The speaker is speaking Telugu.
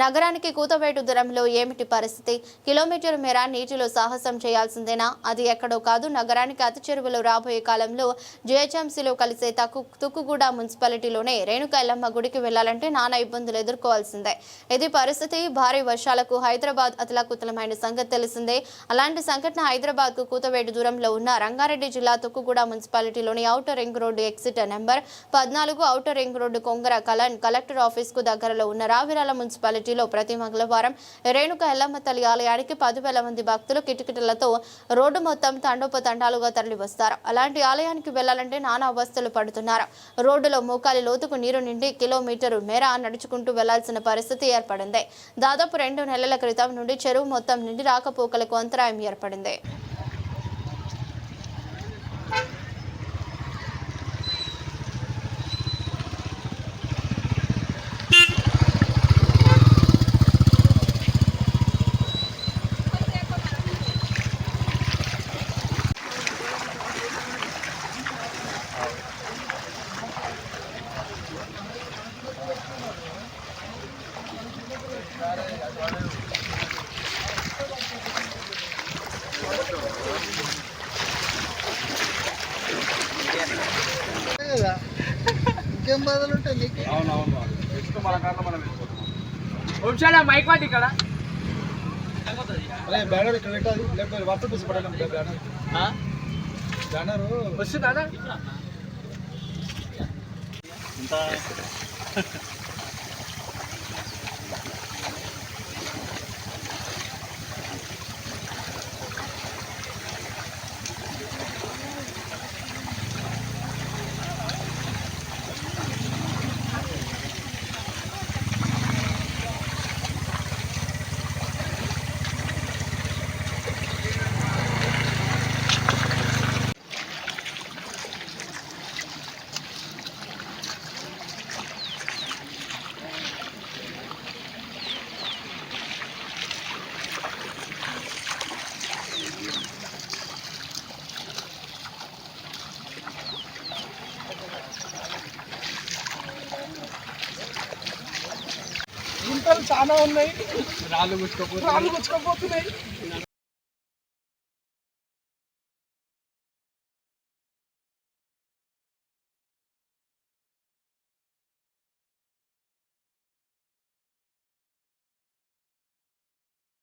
నగరానికి కూతవేటు దూరంలో ఏమిటి పరిస్థితి? కిలోమీటర్ మేర నీటిలో సాహసం చేయాల్సిందేనా? అది ఎక్కడో కాదు నగరానికి అతి చెరువులో రాబోయే కాలంలో జిహెచ్ఎంసీలో కలిసే తక్కు తుక్కుగూడ మున్సిపాలిటీలోనే రేణుకా గుడికి వెళ్ళాలంటే నానా ఇబ్బందులు ఎదుర్కోవాల్సిందే. ఇది పరిస్థితి. భారీ వర్షాలకు హైదరాబాద్ అతలాకుతలమైన సంగతి తెలిసిందే. అలాంటి సంఘటన హైదరాబాద్కు కూతవేటు దూరంలో ఉన్న రంగారెడ్డి జిల్లా Tukkuguda మున్సిపాలిటీలోని outer ring road exit number పద్నాలుగు outer ring road Kongara Kalan collector ఆఫీస్కు దగ్గరలో ఉన్న రావిరాల మున్సిపాలిటీలో ప్రతి మంగళవారం రేణుక ఎల్లమ్మ తల్లి ఆలయానికి పదివేల మంది భక్తులు కిటకిటలతో రోడ్డు మొత్తం తండోపతండాలుగా తరలి వస్తారు అలాంటి ఆలయానికి వెళ్ళాలంటే నానా అవస్థలు పడుతున్నారు. రోడ్డులో మోకాలి లోతుకు నీరు నిండి కిలోమీటరు మేర నడుచుకుంటూ వెళ్ళాల్సిన పరిస్థితి ఏర్పడింది. దాదాపు రెండు నెలల క్రితం నుండి చెరువు మొత్తం నిండి రాకపోకలకు అంతరాయం ఏర్పడింది. కదా? ఇంకేం బాధలు ఉంటాయి నీకు? అవునవును. నెక్స్ట్ మన కారణం మనం వెళ్ళిపోతున్నాం వంశాల మైక్ వాటి ఇక్కడ. బ్యానర్ ఇక్కడ పెట్టాలి లేకపోతే వాట్సాప్ చూసి పడాలి బ్యానర్? బ్యానర్? వస్తుందా గుంతలు చాలా ఉన్నాయి రాళ్ళు గుచ్చుకోపోతే రాళ్ళు గుచ్చుకోపోతున్నాయి